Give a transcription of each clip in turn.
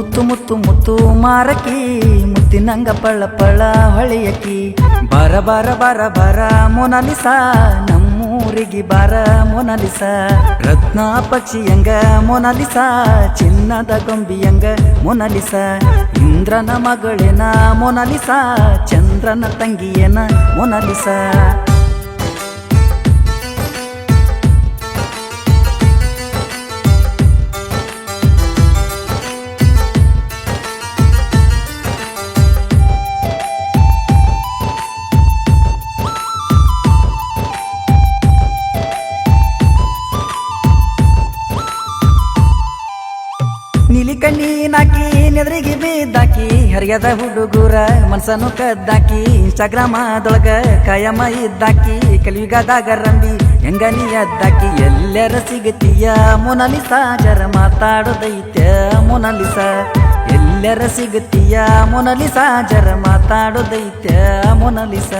ಮುತ್ತು ಮುತ್ತು ಮುತ್ತು ಮಾರಕಿ, ಮುತ್ತಿನಂಗ ಪಳ್ಳ ಪಳ ಹೊಳೆಯಕಿ. ಬರ ಬರ ಬರ ಬರ ಮೊನಾಲಿಸ, ನಮ್ಮೂರಿಗೆ ಬರ ಮೊನಾಲಿಸ. ರತ್ನ ಪಕ್ಷಿಯಂಗ ಮೊನಾಲಿಸ, ಚಿನ್ನದ ಗೊಂಬಿಯಂಗ ಮೊನಾಲಿಸ. ಇಂದ್ರನ ಮಗಳೇನ ಮೊನಾಲಿಸ, ಚಂದ್ರನ ತಂಗಿಯೇನ ಮೊನಾಲಿಸ. ನೆದ್ರಿಗೆ ಬಿದ್ದಾಕಿ, ಹರಿಯದ ಹುಡುಗೂರ ಮನ್ಸನು ಕದ್ದಾಕಿ ಇನ್ಸ್ಟಾಗ್ರಾಮದೊಳಗ ಕಾಯಮ ಇದ್ದಾಕಿ, ಕಲಿಯುಗದಾಗ ರಂಬಿ ಹೆಂಗ ನೀ ಅದ್ದಾಕಿ, ಎಲ್ಲರ ಸಿಗತಿಯ ಮುನಲಿಸ, ಜರ ಮಾತಾಡೋದೈತ್ಯ ಮುನಲಿಸ. ಎಲ್ಲರ ಸಿಗತಿಯ ಮುನಲಿಸ, ಜರ ಮಾತಾಡೋದೈತ್ಯ ಮೊನಾಲಿಸ.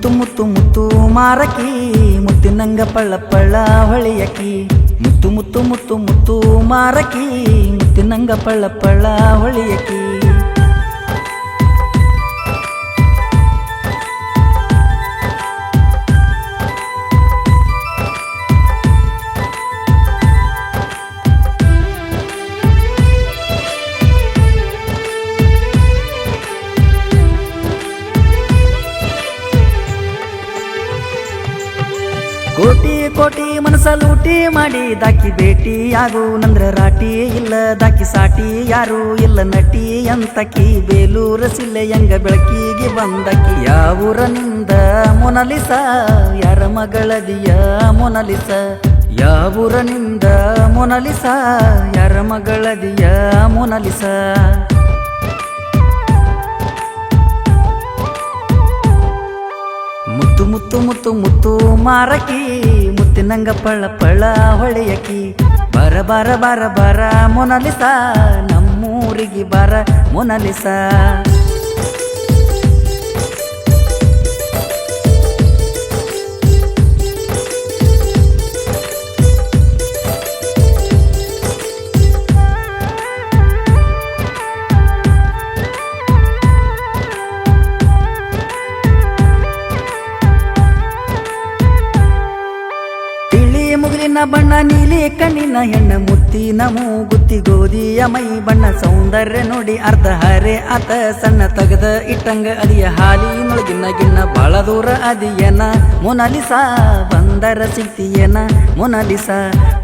ಮುತ್ತು ಮುತ್ತು ಮುತ್ತು ಮಾರಕಿ, ಮುತ್ತಿನಂಗ ಪಳ್ಳ ಪಳ್ಳ ಹೊಳೆಯಕಿ. ಮುತ್ತು ಮುತ್ತು ಮುತ್ತು ಮುತ್ತು ಮಾರಕಿ, ಮುತ್ತಿನಂಗ ಪಳ್ಳ ಪಳ್ಳ ಹೊಳೆಯಕಿ. ಕೋಟಿ ಮನಸ ಲೂಟಿ ಮಾಡಿ ದಾಕಿ ಭೇಟಿ ಆಗು ನಂದ್ರ ರಾಟಿ ಇಲ್ಲ, ದಾಕಿ ಸಾಟಿ ಯಾರು? ಇಲ್ಲ ನಟಿ ಅಂತಕಿ ಬೇಲೂರ ಸಿಲ್ಲೆಯಂಗ ಬೆಳಕಿಗೆ ಬಂದಕಿ ಯಾವೂರನಿಂದ ಮೊನಲಿಸ? ಯಾರ ಮಗಳದಿಯ ಮೊನಲಿಸ? ಯಾವೂರನಿಂದ ಮೊನಲಿಸ? ಯಾರ ಮಗಳದಿಯ ಮೊನಲಿಸ? ಮುತ್ತು ಮುತ್ತು ಮುತ್ತು ಮಾರಕಿ, ಮುತ್ತಿನಂಗ ಪಳ ಪಳ ಹೊಳೆಯಕಿ. ಬರ ಬರ ಬರ ಬರ ಮೊನಲಿಸ, ನಮ್ಮೂರಿಗೆ ಬರ ಮೊನಲಿಸ. ಮುಗಿಲಿನ ಬಣ್ಣ, ನೀಲಿ ಕಣ್ಣಿನ ಹೆಣ್ಣ, ಮುತ್ತಿನ ಮೂಗುತ್ತಿ ಗೋಧಿಯ ಮೈ ಬಣ್ಣ, ಸೌಂದರ್ಯ ನೋಡಿ ಅರ್ಧ ಹರೆ, ಆತ ಸಣ್ಣ ತಗದ ಇಟ್ಟಂಗ ಅದಿಯ ಹಾಲಿನೊಳಗಿನ ಗಿಣ್ಣ ಬಾಳ ದೂರ ಅದಿಯನ, ಮೊನಲಿಸಾ ಬಂದರ ಸಿಗ್ತಿಯನ ಮೊನಲಿಸಾ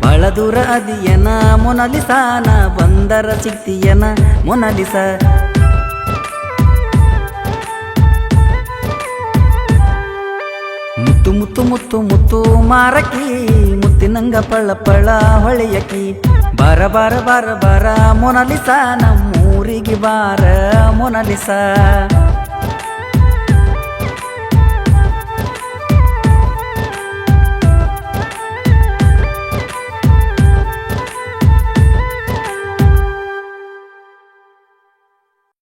ಬಾಳ ದೂರ ಅದಿಯನ, ಮೊನಾಲಿಸ ನಾ ಬಂದರ ಸಿಗ್ತಿಯನ ಮೊನಾಲಿಸ ಮುತ್ತು ಮುತ್ತು ಮುತ್ತು ಮಾರಕಿ, ಮುತ್ತಿನಂಗ ಪಳ ಪಳ ಹೊಳೆಯಕಿ. ಬರ ಬಾರ ಬಾರ ಬಾರ ಮೊನಲಿಸ, ನಮ್ಮೂರಿಗೆ ಬಾರ ಮೊನಲಿಸ.